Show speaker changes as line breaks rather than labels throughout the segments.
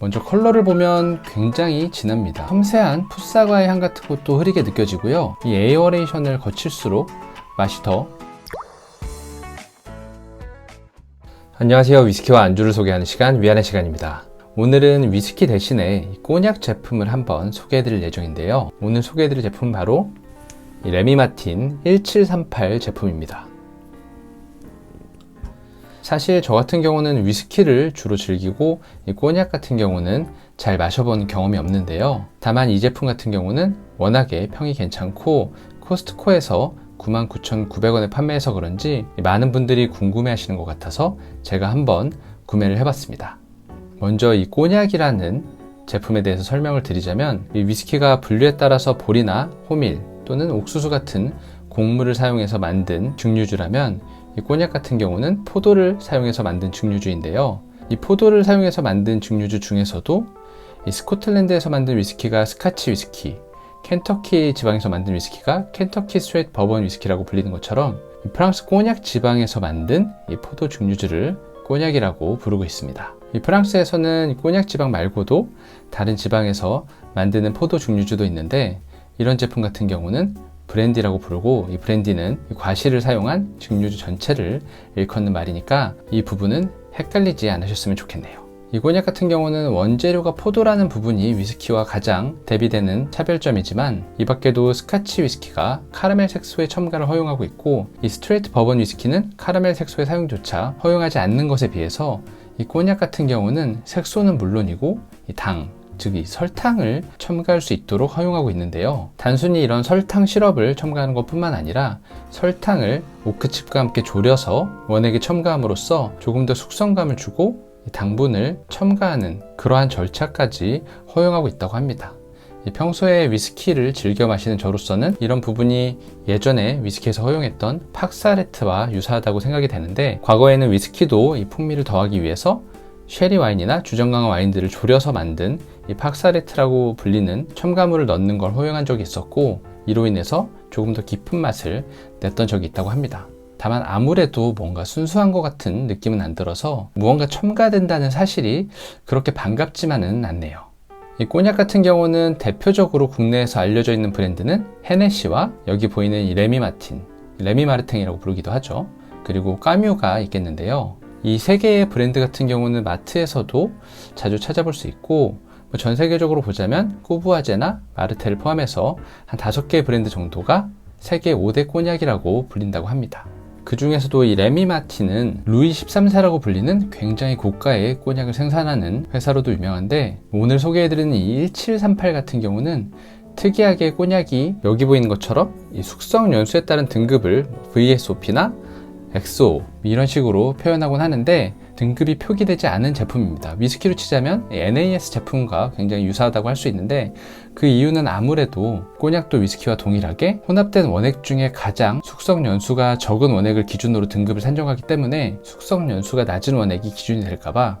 먼저 컬러를 보면 굉장히 진합니다. 섬세한 풋사과의 향 같은 것도 흐리게 느껴지고요. 이 에어레이션을 거칠수록 맛이 더 안녕하세요. 위스키와 안주를 소개하는 시간 위안의 시간입니다. 오늘은 위스키 대신에 꼬냑 제품을 한번 소개해드릴 예정인데요. 오늘 소개해드릴 제품은 바로 이 레미마틴 1738 제품입니다. 사실 저 같은 경우는 위스키를 주로 즐기고 이 꼬냑 같은 경우는 잘 마셔본 경험이 없는데요. 다만 이 제품 같은 경우는 워낙에 평이 괜찮고 코스트코에서 99,900원에 판매해서 그런지 많은 분들이 궁금해 하시는 것 같아서 제가 한번 구매를 해봤습니다. 먼저 이 꼬냑이라는 제품에 대해서 설명을 드리자면 이 위스키가 분류에 따라서 볼이나 호밀 또는 옥수수 같은 곡물을 사용해서 만든 증류주라면 이 꼬냑 같은 경우는 포도를 사용해서 만든 증류주인데요. 이 포도를 사용해서 만든 증류주 중에서도 이 스코틀랜드에서 만든 위스키가 스카치 위스키, 켄터키 지방에서 만든 위스키가 켄터키 스트레이트 버번 위스키라고 불리는 것처럼 이 프랑스 꼬냑 지방에서 만든 이 포도 증류주를 꼬냑이라고 부르고 있습니다. 이 프랑스에서는 꼬냑 지방 말고도 다른 지방에서 만드는 포도 증류주도 있는데 이런 제품 같은 경우는 브랜디라고 부르고 이 브랜디는 이 과실을 사용한 증류주 전체를 일컫는 말이니까 이 부분은 헷갈리지 않으셨으면 좋겠네요. 이 꼬냑 같은 경우는 원재료가 포도라는 부분이 위스키와 가장 대비되는 차별점이지만 이 밖에도 스카치 위스키가 카라멜 색소의 첨가를 허용하고 있고 이 스트레이트 버번 위스키는 카라멜 색소의 사용조차 허용하지 않는 것에 비해서 이 꼬냑 같은 경우는 색소는 물론이고 이 당, 즉 이 설탕을 첨가할 수 있도록 허용하고 있는데요. 단순히 이런 설탕 시럽을 첨가하는 것뿐만 아니라 설탕을 오크칩과 함께 졸여서 원액에 첨가함으로써 조금 더 숙성감을 주고 당분을 첨가하는 그러한 절차까지 허용하고 있다고 합니다. 평소에 위스키를 즐겨 마시는 저로서는 이런 부분이 예전에 위스키에서 허용했던 팍사레트와 유사하다고 생각이 되는데 과거에는 위스키도 이 풍미를 더하기 위해서 쉐리 와인이나 주정 강화 와인들을 졸여서 만든 이 팍사레트라고 불리는 첨가물을 넣는 걸 허용한 적이 있었고 이로 인해서 조금 더 깊은 맛을 냈던 적이 있다고 합니다. 다만 아무래도 뭔가 순수한 것 같은 느낌은 안 들어서 무언가 첨가된다는 사실이 그렇게 반갑지만은 않네요. 이 꼬냑 같은 경우는 대표적으로 국내에서 알려져 있는 브랜드는 헤네시와 여기 보이는 이 레미 마틴, 레미 마르탱이라고 부르기도 하죠. 그리고 까뮤가 있겠는데요. 이 세 개의 브랜드 같은 경우는 마트에서도 자주 찾아볼 수 있고 뭐 전 세계적으로 보자면 꾸부아제나 마르테를 포함해서 한 다섯 개의 브랜드 정도가 세계 5대 꼬냑이라고 불린다고 합니다. 그 중에서도 이 레미 마틴은 루이 13세라고 불리는 굉장히 고가의 꼬냑을 생산하는 회사로도 유명한데 오늘 소개해드리는 이 1738 같은 경우는 특이하게 꼬냑이 여기 보이는 것처럼 이 숙성 연수에 따른 등급을 VSOP나 XO 이런 식으로 표현하곤 하는데 등급이 표기되지 않은 제품입니다. 위스키로 치자면 NAS 제품과 굉장히 유사하다고 할 수 있는데 그 이유는 아무래도 꼬냑도 위스키와 동일하게 혼합된 원액 중에 가장 숙성 연수가 적은 원액을 기준으로 등급을 산정하기 때문에 숙성 연수가 낮은 원액이 기준이 될까봐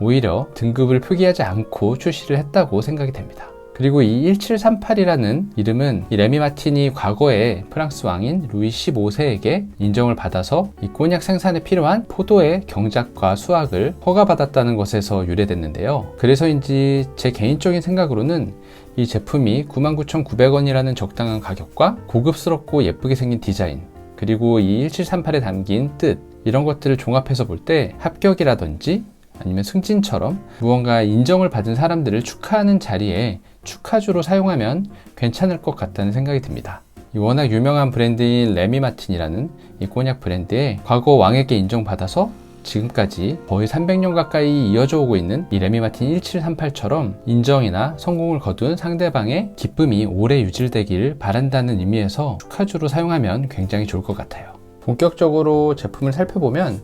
오히려 등급을 표기하지 않고 출시를 했다고 생각이 됩니다. 그리고 이 1738이라는 이름은 이 레미 마틴이 과거에 프랑스 왕인 루이 15세에게 인정을 받아서 이 꼬냑 생산에 필요한 포도의 경작과 수확을 허가받았다는 것에서 유래됐는데요. 그래서인지 제 개인적인 생각으로는 이 제품이 99,900원이라는 적당한 가격과 고급스럽고 예쁘게 생긴 디자인 그리고 이 1738에 담긴 뜻 이런 것들을 종합해서 볼 때 합격이라든지 아니면 승진처럼 무언가 인정을 받은 사람들을 축하하는 자리에 축하주로 사용하면 괜찮을 것 같다는 생각이 듭니다. 워낙 유명한 브랜드인 레미 마틴이라는 이 꼬냑 브랜드에 과거 왕에게 인정받아서 지금까지 거의 300년 가까이 이어져 오고 있는 이 레미 마틴 1738처럼 인정이나 성공을 거둔 상대방의 기쁨이 오래 유지되기를 바란다는 의미에서 축하주로 사용하면 굉장히 좋을 것 같아요. 본격적으로 제품을 살펴보면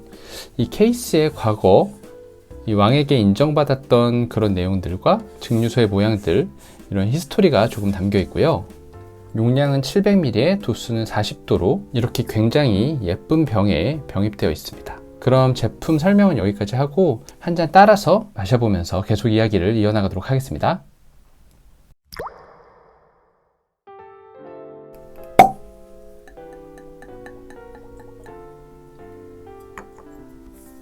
이 케이스의 과거 이 왕에게 인정받았던 그런 내용들과 증류소의 모양들 이런 히스토리가 조금 담겨 있고요. 용량은 700ml에 도수는 40도로 이렇게 굉장히 예쁜 병에 병입되어 있습니다. 그럼 제품 설명은 여기까지 하고 한 잔 따라서 마셔보면서 계속 이야기를 이어나가도록 하겠습니다.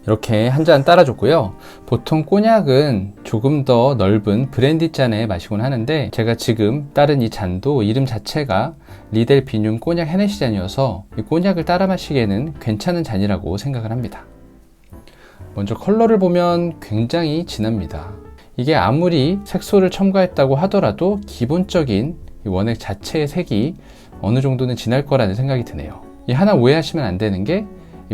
이렇게 한 잔 따라줬고요. 보통 꼬냑은 조금 더 넓은 브랜디 잔에 마시곤 하는데 제가 지금 따른 이 잔도 이름 자체가 리델 비뇽 꼬냑 헤네시 잔이어서 이 꼬냑을 따라 마시기에는 괜찮은 잔이라고 생각을 합니다. 먼저 컬러를 보면 굉장히 진합니다. 이게 아무리 색소를 첨가했다고 하더라도 기본적인 원액 자체의 색이 어느 정도는 진할 거라는 생각이 드네요. 이 하나 오해하시면 안 되는 게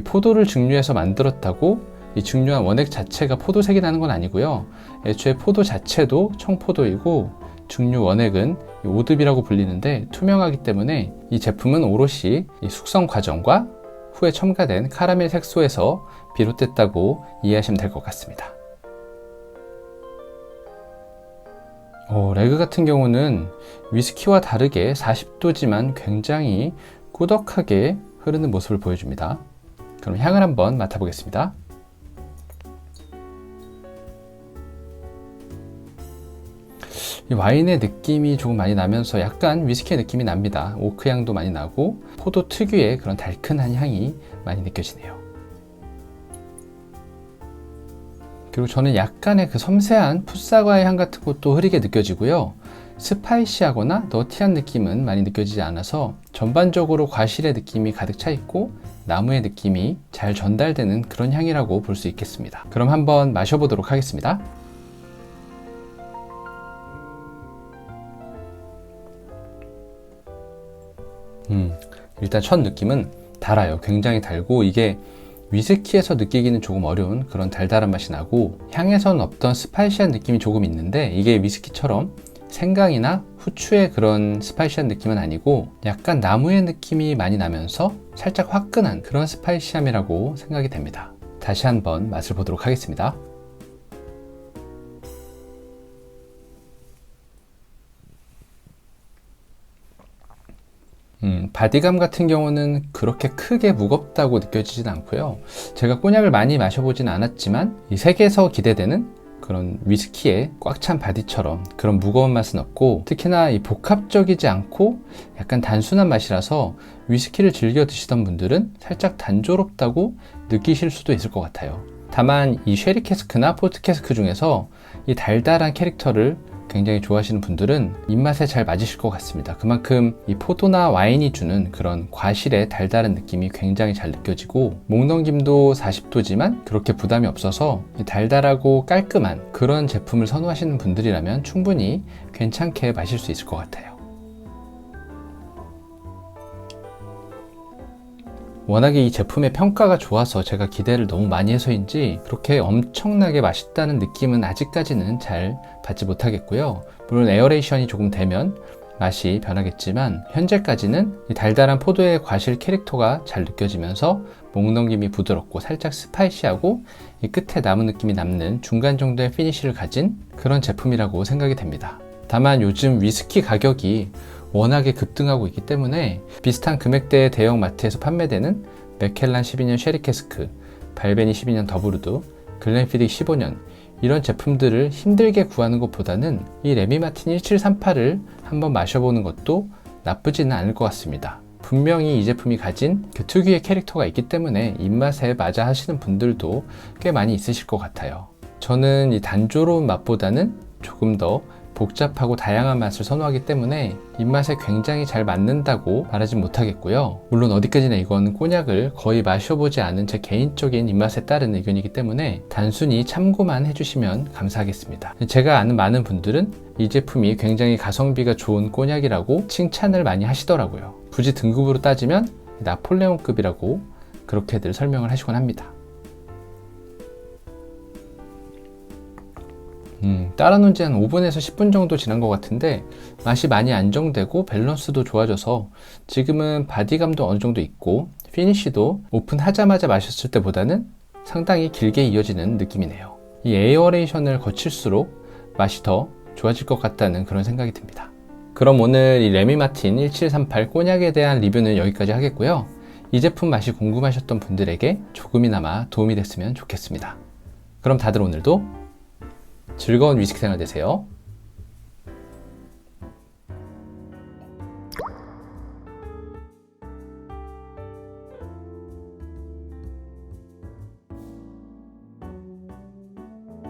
포도를 증류해서 만들었다고 이 증류한 원액 자체가 포도색이 나는 건 아니고요. 애초에 포도 자체도 청포도이고 증류 원액은 오듭이라고 불리는데 투명하기 때문에 이 제품은 오롯이 이 숙성 과정과 후에 첨가된 카라멜 색소에서 비롯됐다고 이해하시면 될 것 같습니다. 어, 레그 같은 경우는 위스키와 다르게 40도지만 굉장히 꾸덕하게 흐르는 모습을 보여줍니다. 그럼 향을 한번 맡아보겠습니다. 와인의 느낌이 조금 많이 나면서 약간 위스키의 느낌이 납니다. 오크 향도 많이 나고 포도 특유의 그런 달큰한 향이 많이 느껴지네요. 그리고 저는 약간의 그 섬세한 풋사과의 향 같은 것도 흐리게 느껴지고요. 스파이시하거나 너티한 느낌은 많이 느껴지지 않아서 전반적으로 과실의 느낌이 가득 차 있고 나무의 느낌이 잘 전달되는 그런 향이라고 볼 수 있겠습니다. 그럼 한번 마셔보도록 하겠습니다. 음, 일단 첫 느낌은 달아요. 굉장히 달고 이게 위스키에서 느끼기는 조금 어려운 그런 달달한 맛이 나고 향에서는 없던 스파이시한 느낌이 조금 있는데 이게 위스키처럼 생강이나 후추의 그런 스파이시한 느낌은 아니고 약간 나무의 느낌이 많이 나면서 살짝 화끈한 그런 스파이시함이라고 생각이 됩니다. 다시 한번 맛을 보도록 하겠습니다. 음, 바디감 같은 경우는 그렇게 크게 무겁다고 느껴지진 않고요. 제가 꼬냑을 많이 마셔보진 않았지만 이 색에서 기대되는 그런 위스키의 꽉 찬 바디처럼 그런 무거운 맛은 없고 특히나 이 복합적이지 않고 약간 단순한 맛이라서 위스키를 즐겨 드시던 분들은 살짝 단조롭다고 느끼실 수도 있을 것 같아요. 다만 이 쉐리 캐스크나 포트 캐스크 중에서 이 달달한 캐릭터를 굉장히 좋아하시는 분들은 입맛에 잘 맞으실 것 같습니다. 그만큼 이 포도나 와인이 주는 그런 과실의 달달한 느낌이 굉장히 잘 느껴지고 목넘김도 40도지만 그렇게 부담이 없어서 달달하고 깔끔한 그런 제품을 선호하시는 분들이라면 충분히 괜찮게 마실 수 있을 것 같아요. 워낙에 이 제품의 평가가 좋아서 제가 기대를 너무 많이 해서인지 그렇게 엄청나게 맛있다는 느낌은 아직까지는 잘 받지 못하겠고요. 물론 에어레이션이 조금 되면 맛이 변하겠지만 현재까지는 달달한 포도의 과실 캐릭터가 잘 느껴지면서 목 넘김이 부드럽고 살짝 스파이시하고 이 끝에 남은 느낌이 남는 중간 정도의 피니쉬를 가진 그런 제품이라고 생각이 됩니다. 다만 요즘 위스키 가격이 워낙에 급등하고 있기 때문에 비슷한 금액대의 대형 마트에서 판매되는 맥켈란 12년 쉐리캐스크, 발베니 12년 더브루드, 글렌피딕 15년 이런 제품들을 힘들게 구하는 것보다는 이 레미마틴 1738을 한번 마셔보는 것도 나쁘지는 않을 것 같습니다. 분명히 이 제품이 가진 그 특유의 캐릭터가 있기 때문에 입맛에 맞아 하시는 분들도 꽤 많이 있으실 것 같아요. 저는 이 단조로운 맛보다는 조금 더 복잡하고 다양한 맛을 선호하기 때문에 입맛에 굉장히 잘 맞는다고 말하진 못하겠고요. 물론 어디까지나 이건 꼬냑을 거의 마셔보지 않은 제 개인적인 입맛에 따른 의견이기 때문에 단순히 참고만 해주시면 감사하겠습니다. 제가 아는 많은 분들은 이 제품이 굉장히 가성비가 좋은 꼬냑이라고 칭찬을 많이 하시더라고요. 굳이 등급으로 따지면 나폴레옹급이라고 그렇게들 설명을 하시곤 합니다. 음, 따라놓은 지 한 5분에서 10분 정도 지난 것 같은데 맛이 많이 안정되고 밸런스도 좋아져서 지금은 바디감도 어느 정도 있고 피니쉬도 오픈하자마자 마셨을 때보다는 상당히 길게 이어지는 느낌이네요. 이 에어레이션을 거칠수록 맛이 더 좋아질 것 같다는 그런 생각이 듭니다. 그럼 오늘 이 레미마틴 1738 꼬냑에 대한 리뷰는 여기까지 하겠고요. 이 제품 맛이 궁금하셨던 분들에게 조금이나마 도움이 됐으면 좋겠습니다. 그럼 다들 오늘도 즐거운 위스키 생활 되세요.